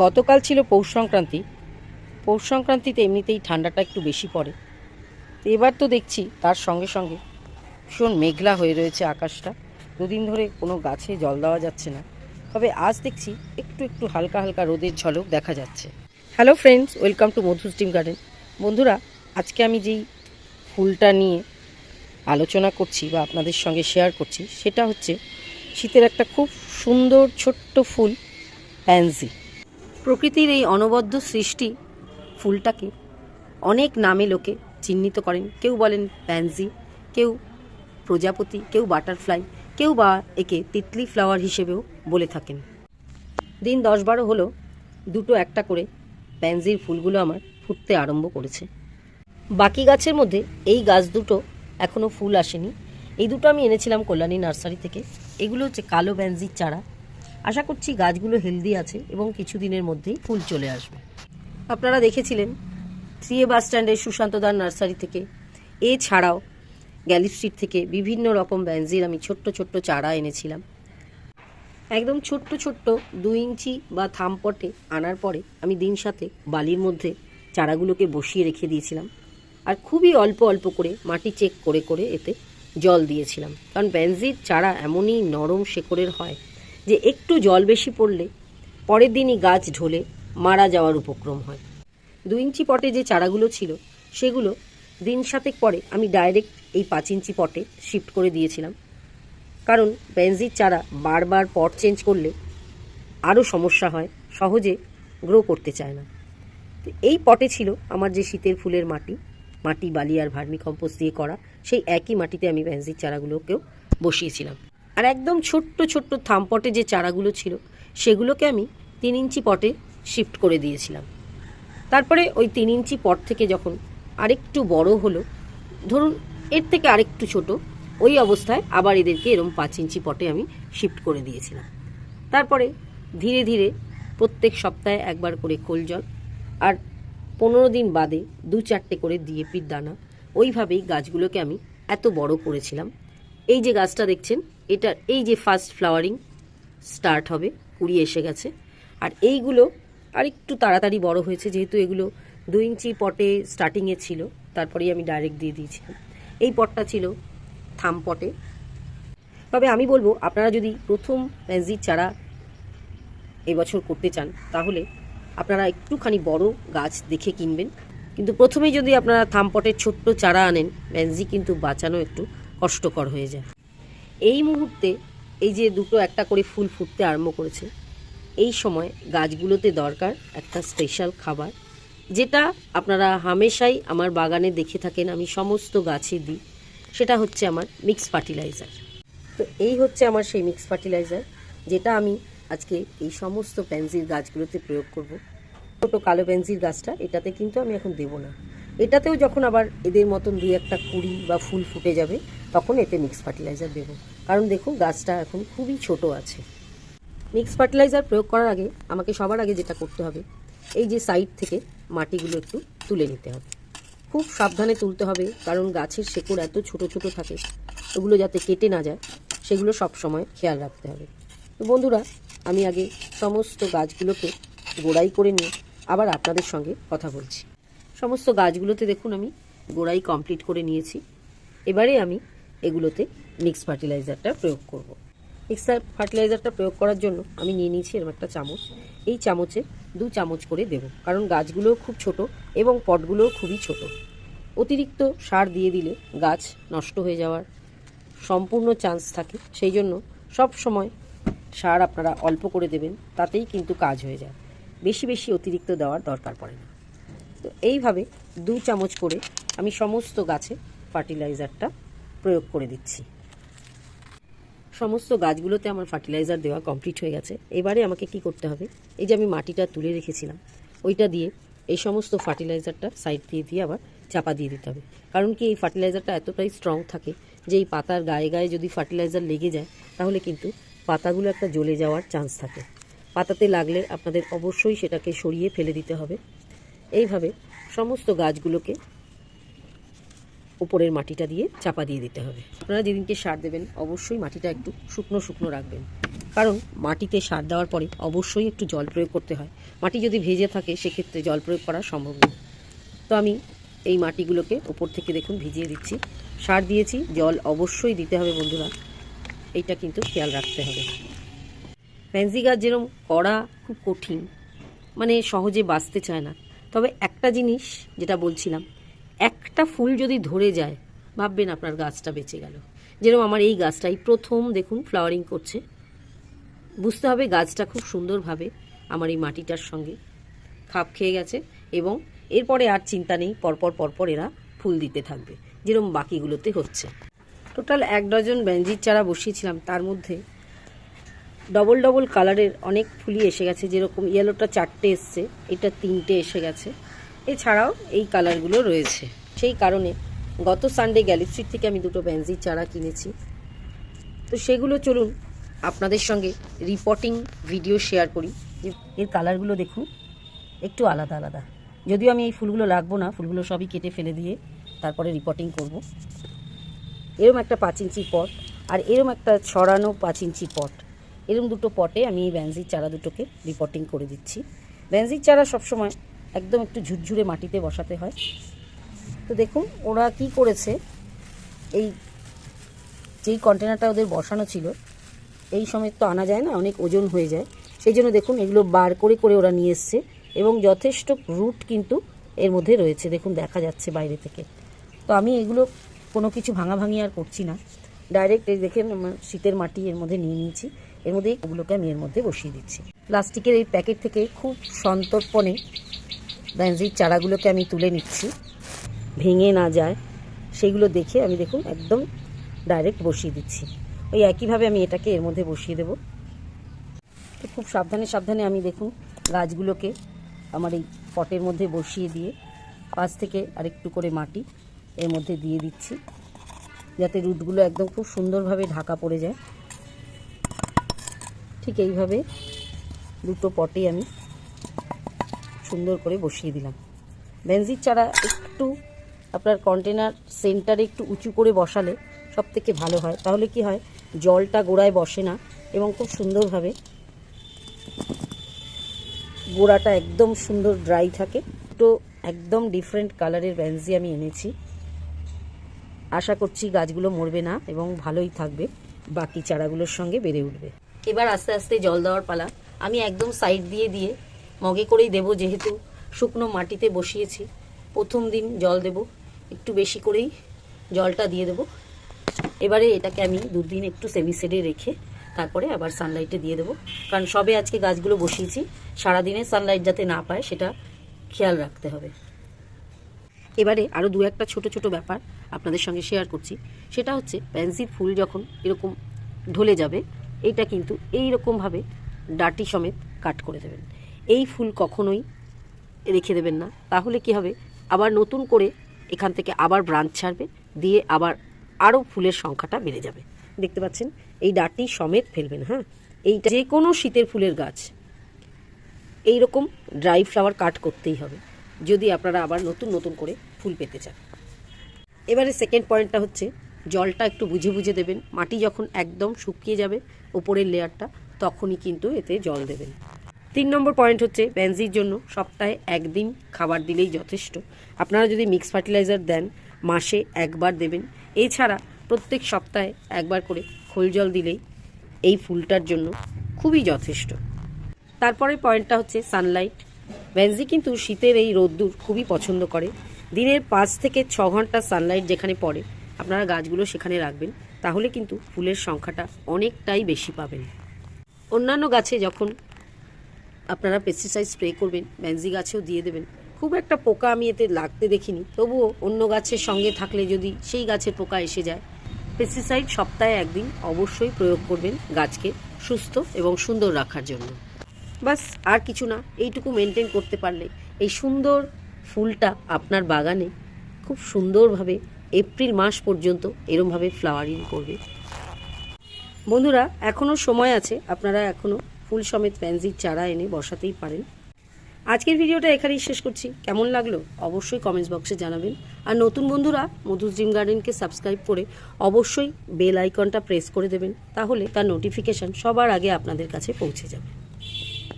গতকাল ছিল পৌষ সংক্রান্তি। পৌষ সংক্রান্তিতে এমনিতেই ঠান্ডাটা একটু বেশি পড়ে। এবার তো দেখছি তার সঙ্গে সঙ্গে ভীষণ মেঘলা হয়ে রয়েছে আকাশটা। দুদিন ধরে কোনো গাছে জল দেওয়া যাচ্ছে না। তবে আজ দেখছি একটু একটু হালকা হালকা রোদের ঝলক দেখা যাচ্ছে। Hello friends, welcome to Madhu's steam garden. বন্ধুরা, আজকে আমি যেই ফুলটা নিয়ে আলোচনা করছি বা আপনাদের সঙ্গে শেয়ার করছি, সেটা হচ্ছে শীতের একটা খুব সুন্দর ছোট্ট ফুল প্যানজি প্রকৃতির এই অনবদ্য সৃষ্টি ফুলটাকে অনেক নামে লোকে চিহ্নিত করেন। কেউ বলেন প্যানজি কেউ প্রজাপতি, কেউ বাটারফ্লাই, কেউ বা একে তিতলি ফ্লাওয়ার হিসেবেও বলে থাকেন। দিন দশ বারো হলো, দুটো একটা করে প্যানজির ফুলগুলো আমার ফুটতে আরম্ভ করেছে। বাকি গাছের মধ্যে এই গাছ দুটো এখনও ফুল আসেনি। এই দুটো আমি এনেছিলাম কল্যাণী নার্সারি থেকে। এগুলো হচ্ছে কালো ব্যানজির চারা। আশা করছি গাছগুলো হেলদি আছে এবং কিছুদিনের মধ্যেই ফুল চলে আসবে। আপনারা দেখেছিলেন থ্রি এ বাস স্ট্যান্ডের সুশান্ত দার নার্সারি থেকে, এছাড়াও গ্যালি স্ট্রিট থেকে বিভিন্ন রকম ব্যানজির আমি ছোট্ট ছোট্ট চারা এনেছিলাম। একদম ছোট্ট ছোট্ট দু ইঞ্চি বা থামপটে আনার পরে আমি দিন সাথে বালির মধ্যে চারাগুলোকে বসিয়ে রেখে দিয়েছিলাম আর খুবই অল্প অল্প করে মাটি চেক করে করে এতে জল দিয়েছিলাম। কারণ ব্যানজির চারা এমনই নরম শেকড়ের হয় যে একটু জল বেশি পড়লে পরের দিনই গাছ ঢলে মারা যাওয়ার উপক্রম হয়। দু ইঞ্চি পটে যে চারাগুলো ছিল, সেগুলো দিন সাতেক পরে আমি ডাইরেক্ট এই পাঁচ ইঞ্চি পটে শিফট করে দিয়েছিলাম। কারণ বেনজির চারা বারবার পট চেঞ্জ করলে আরও সমস্যা হয়, সহজে গ্রো করতে চায় না। তো এই পটে ছিল আমার যে শীতের ফুলের মাটি মাটি, বালি আর ভার্মি কম্পোস্ট দিয়ে করা, সেই একই মাটিতে আমি বেনজির চারাগুলোকেও বসিয়েছিলাম। আর একদম ছোট্ট ছোট্ট থাম পটে যে চারাগুলো ছিল, সেগুলোকে আমি তিন ইঞ্চি পটে শিফট করে দিয়েছিলাম। তারপরে ওই তিন ইঞ্চি পট থেকে যখন আরেকটু বড় হলো, ধরুন এর থেকে আরেকটু ছোট, ওই অবস্থায় আবার এদেরকে এরম পাঁচ ইঞ্চি পটে আমি শিফট করে দিয়েছিলাম। তারপরে ধীরে ধীরে প্রত্যেক সপ্তাহে একবার করে খোল জল, আর পনেরো দিন বাদে দু চারটে করে ডিএপির দানা, ওইভাবেই গাছগুলোকে আমি এত বড় করেছিলাম। এই যে গাছটা দেখছেন এটা, এই যে ফার্স্ট ফ্লাওয়ারিং স্টার্ট হবে, কুড়ি এসে গেছে। আর এইগুলো আর একটু তাড়াতাড়ি বড় হয়েছে, যেহেতু এগুলো দু ইঞ্চি পটে স্টার্টিংয়ে ছিল, তারপরেই আমি ডাইরেক্ট দিয়ে দিয়েছিলাম। এই পটটা ছিল থাম পটে। তবে আমি বলব, আপনারা যদি প্রথম প্যানজির চারা এবছর করতে চান, তাহলে আপনারা একটুখানি বড় গাছ দেখে কিনবেন। কিন্তু প্রথমেই যদি আপনারা থামপটের ছোট্ট চারা আনেন প্যানজি কিন্তু বাঁচানো একটু কষ্টকর হয়ে যায়। এই মুহূর্তে এই যে দুটো একটা করে ফুল ফুটতে আরম্ভ করেছে, এই সময় গাছগুলোতে দরকার একটা স্পেশাল খাবার, যেটা আপনারা হামেশাই আমার বাগানে দেখে থাকেন, আমি সমস্ত গাছে দিই, সেটা হচ্ছে আমার মিক্স ফার্টিলাইজার তো এই হচ্ছে আমার সেই মিক্স ফার্টিলাইজার যেটা আমি আজকে এই সমস্ত প্যানজির গাছগুলোতে প্রয়োগ করব। ছোটো কালো প্যানজির গাছটা, এটাতে কিন্তু আমি এখন দেবো না। এটাতেও যখন আবার এদের মতন দুই একটা কুড়ি বা ফুল ফুটে যাবে তখন এতে মিক্স ফার্টিলাইজার দেবো। কারণ দেখুন, গাছটা এখন খুবই ছোট আছে। মিক্স ফার্টিলাইজার প্রয়োগ করার আগে আমাকে সবার আগে যেটা করতে হবে, এই যে সাইড থেকে মাটিগুলো একটু তুলে নিতে হবে। খুব সাবধানে তুলতে হবে, কারণ গাছের শেকড় এত ছোট ছোট থাকে, ওগুলো যাতে কেটে না যায়, সেগুলো সব সময় খেয়াল রাখতে হবে। তো বন্ধুরা, আমি আগে সমস্ত গাছগুলোকে গোড়াই করে নিয়ে আবার আপনাদের সঙ্গে কথা বলছি। সমস্ত গাছগুলোতে দেখুন, আমি গোড়াই কমপ্লিট করে নিয়েছি। এবারে আমি এগুলোতে মিক্স ফার্টিলাইজারটা প্রয়োগ করব। মিক্স ফার্টিলাইজারটা প্রয়োগ করার জন্য আমি নিয়ে নিয়েছি এরকম একটা চামচ। এই চামচে দু চামচ করে দেব, কারণ গাছগুলোও খুব ছোট এবং পটগুলোও খুবই ছোট। অতিরিক্ত সার দিয়ে দিলে গাছ নষ্ট হয়ে যাওয়ার সম্পূর্ণ চান্স থাকে। সেই জন্য সব সময় সার আপনারা অল্প করে দেবেন, তাতেই কিন্তু কাজ হয়ে যায়। বেশি বেশি অতিরিক্ত দেওয়ার দরকার পড়ে না। তো এইভাবে দু চামচ করে আমি সমস্ত গাছে ফার্টিলাইজারটা প্রয়োগ করে দিচ্ছি। সমস্ত গাছগুলোতে আমার ফার্টিলাইজার দেওয়া কমপ্লিট হয়ে গেছে। এবারে আমাকে কি করতে হবে? এই যে আমি মাটিটা তুলে রেখেছিলাম, ওইটা দিয়ে এই সমস্ত ফার্টিলাইজারটা সাইড দিয়ে দিয়ে আবার চাপা দিয়ে দিতে হবে। কারণ কি এই ফার্টিলাইজারটা এতটাই স্ট্রং থাকে যে এই পাতার গায়ে গায়ে যদি ফার্টিলাইজার লেগে যায়, তাহলে কিন্তু পাতাগুলো একটা জ্বলে যাওয়ার চান্স থাকে। পাতাতে লাগলে আপনাদের অবশ্যই সেটাকে সরিয়ে ফেলে দিতে হবে। এইভাবে সমস্ত গাছগুলোকে উপরের মাটিটা দিয়ে চাপা দিয়ে দিতে হবে। আপনারা যেদিনকে সার দেবেন, অবশ্যই মাটিটা একটু শুকনো শুকনো রাখবেন। কারণ মাটিতে সার দেওয়ার পরে অবশ্যই একটু জল প্রয়োগ করতে হয়। মাটি যদি ভেজে থাকে, সেক্ষেত্রে জল প্রয়োগ করা সম্ভব নয়। তো আমি এই মাটিগুলোকে ওপর থেকে দেখুন ভিজিয়ে দিচ্ছি। সার দিয়েছি, জল অবশ্যই দিতে হবে বন্ধুরা। এইটা কিন্তু খেয়াল রাখতে হবে। প্যান্সি গাছ যেরকম করা খুব কঠিন মানে সহজে বাঁচতে চায় না। তবে একটা জিনিস যেটা বলছিলাম একটা ফুল যদি ধরে যায়, ভাববেন আপনার গাছটা বেঁচে গেল। যেরকম আমার এই গাছটাই প্রথম দেখুন ফ্লাওয়ারিং করছে। বুঝতে হবে গাছটা খুব সুন্দরভাবে আমার এই মাটিটার সঙ্গে খাপ খেয়ে গেছে এবং এরপরে আর চিন্তা নেই, পরপর পরপর এরা ফুল দিতে থাকবে। যেরকম বাকিগুলোতে হচ্ছে। টোটাল এক ডজন ব্যাঞ্জির চারা বসিয়েছিলাম, তার মধ্যে ডবল ডবল কালারের অনেক ফুলই এসে গেছে। যেরকম ইয়েলোটা চারটে এসছে, এটা তিনটে এসে গেছে। এছাড়াও এই কালারগুলো রয়েছে। সেই কারণে গত সানডে গ্যালি স্ট্রিট থেকে আমি দুটো ব্যাঞ্জির চারা কিনেছি। তো সেগুলো চলুন আপনাদের সঙ্গে রিপোর্টিং ভিডিও শেয়ার করি। যে এর কালারগুলো দেখুন, একটু আলাদা আলাদা। যদিও আমি এই ফুলগুলো রাখব না, ফুলগুলো সবই কেটে ফেলে দিয়ে তারপরে রিপোর্টিং করব। এরম একটা পাঁচ ইঞ্চি পট আর এরম একটা ছড়ানো পাঁচ ইঞ্চি পট। এরম দুটো পটে আমি এই ব্যানজির চারা দুটোকে রিপোর্টিং করে দিচ্ছি। ব্যানজির চারা সবসময় একদম একটু ঝুরঝুরে মাটিতে বসাতে হয়। তো দেখুন, ওরা কি করেছে? এই যেই কন্টেনারটা ওদের বসানো ছিল, এই সময় তো আনা যায় না, অনেক ওজন হয়ে যায়। সেই জন্য দেখুন, এগুলো বার করে করে ওরা নিয়ে এসছে এবং যথেষ্ট রুট কিন্তু এর মধ্যে রয়েছে। দেখুন, দেখা যাচ্ছে বাইরে থেকে। তো আমি এগুলো কোনো কিছু ভাঙাভাঙি আর করছি না। ডাইরেক্ট এই দেখেন, আমার শীতের মাটি এর মধ্যে নিয়ে নিয়েছি। এর মধ্যে ওগুলোকে আমি এর মধ্যে বসিয়ে দিচ্ছি। প্লাস্টিকের এই প্যাকেট থেকে খুব সন্তর্পণে ব্যানজির চারাগুলোকে আমি তুলে নিচ্ছি। ভেঙে না যায়। সেইগুলো দেখে আমি দেখুন একদম ডাইরেক্ট বসিয়ে দিচ্ছি। ওই একইভাবে আমি এটাকে এর মধ্যে বসিয়ে দেব। তো খুব সাবধানে সাবধানে আমি দেখুন গাছগুলোকে আমার এই পটের মধ্যে বসিয়ে দিয়ে পাশ থেকে আরেকটু করে মাটি এর মধ্যে দিয়ে দিচ্ছি। যাতে রুটগুলো একদম খুব সুন্দরভাবে ঢাকা পড়ে যায়। ঠিক এইভাবে দুটো পটে আমি সুন্দর করে বসিয়ে দিলাম। বেনজির চারা একটু আপনার কন্টেনার সেন্টারে একটু উঁচু করে বসালে সব থেকে ভালো হয়। তাহলে কি হয়? জলটা গোড়ায় বসে না এবং খুব সুন্দরভাবে গোড়াটা একদম সুন্দর ড্রাই থাকে। তো একদম ডিফারেন্ট কালারের ব্যানজি আমি এনেছি। আশা করছি গাছগুলো মরবে না এবং ভালোই থাকবে। বাকি চারাগুলোর সঙ্গে বেড়ে উঠবে। এবার আস্তে আস্তে জল দেওয়ার পালা। আমি একদম সাইড দিয়ে দিয়ে মগে করেই দেব যেহেতু শুকনো মাটিতে বসিয়েছি। প্রথম দিন জল দেব, একটু বেশি করেই জলটা দিয়ে দেব। এবারে এটাকে আমি দুদিন একটু সেমি সেডে রেখে তারপরে আবার সানলাইটে দিয়ে দেবো। কারণ সবে আজকে গাছগুলো বসিয়েছি, সারাদিনে সানলাইট যাতে না পায় সেটা খেয়াল রাখতে হবে। এবারে আরও দু একটা ছোট ছোট ব্যাপার আপনাদের সঙ্গে শেয়ার করছি। সেটা হচ্ছে প্যান্সির ফুল যখন এরকম ঢলে যাবে, এটা কিন্তু এই রকমভাবে ডাটি সমেত কাট করে দেবেন। এই ফুল কখনোই রেখে দেবেন না। তাহলে কি হবে? আবার নতুন করে এখান থেকে আবার ব্রাঞ্চ ছাড়বে, দিয়ে আবার আরও ফুলের সংখ্যাটা বেড়ে যাবে। দেখতে পাচ্ছেন? এই ডাটি সমেত ফেলবেন হ্যাঁ? এইটা যে কোনো শীতের ফুলের গাছ। এই রকম ড্রাই ফ্লাওয়ার কাট করতেই হবে, যদি আপনারা আবার নতুন নতুন করে ফুল পেতে চান। এবারে সেকেন্ড পয়েন্টটা হচ্ছে, জলটা একটু বুঝে বুঝে দেবেন। মাটি যখন একদম শুকিয়ে যাবে, ওপরের লেয়ারটা, তখনই কিন্তু এতে জল দেবেন। তিন নম্বর পয়েন্ট হচ্ছে ব্যানজির জন্য সপ্তাহে একদিন খাবার দিলেই যথেষ্ট। আপনারা যদি মিক্স ফার্টিলাইজার দেন, মাসে একবার দেবেন। এছাড়া প্রত্যেক সপ্তাহে একবার করে খোল জল দিলেই এই ফুলটার জন্য খুবই যথেষ্ট। তারপরে পয়েন্টটা হচ্ছে সানলাইট ভ্যানজি কিন্তু শীতের এই রোদ্দুর খুবই পছন্দ করে। দিনের পাঁচ থেকে ছ ঘণ্টা সানলাইট যেখানে পড়ে, আপনারা গাছগুলো সেখানে রাখবেন। তাহলে কিন্তু ফুলের সংখ্যাটা অনেকটাই বেশি পাবেন। অন্যান্য গাছে যখন আপনারা পেস্টিসাইড স্প্রে করবেন ব্যানজি গাছেও দিয়ে দেবেন। খুব একটা পোকা আমি এতে লাগতে দেখিনি, তবুও অন্য গাছের সঙ্গে থাকলে যদি সেই গাছের পোকা এসে যায় পেস্টিসাইড সপ্তাহে একদিন অবশ্যই প্রয়োগ করবেন গাছকে সুস্থ এবং সুন্দর রাখার জন্য। বাস, আর কিছু না, এইটুকু মেনটেন করতে পারলে এই সুন্দর ফুলটা আপনার বাগানে খুব সুন্দরভাবে এপ্রিল মাস পর্যন্ত এরমভাবে ফ্লাওয়ারিং করবে। বন্ধুরা এখনও সময় আছে, আপনারা এখনও ফুল সমেত প্যান্সির চারা এনে বসাতেই পারেন। আজকের ভিডিওটা এখানেই শেষ করছি। কেমন লাগল অবশ্যই কমেন্টস বক্সে জানাবেন। আর নতুন বন্ধুরা মধুর ড্রিম গার্ডেনকে সাবস্ক্রাইব করে অবশ্যই বেল আইকনটা প্রেস করে দেবেন। তাহলে তার নোটিফিকেশান সবার আগে আপনাদের কাছে পৌঁছে যাবে।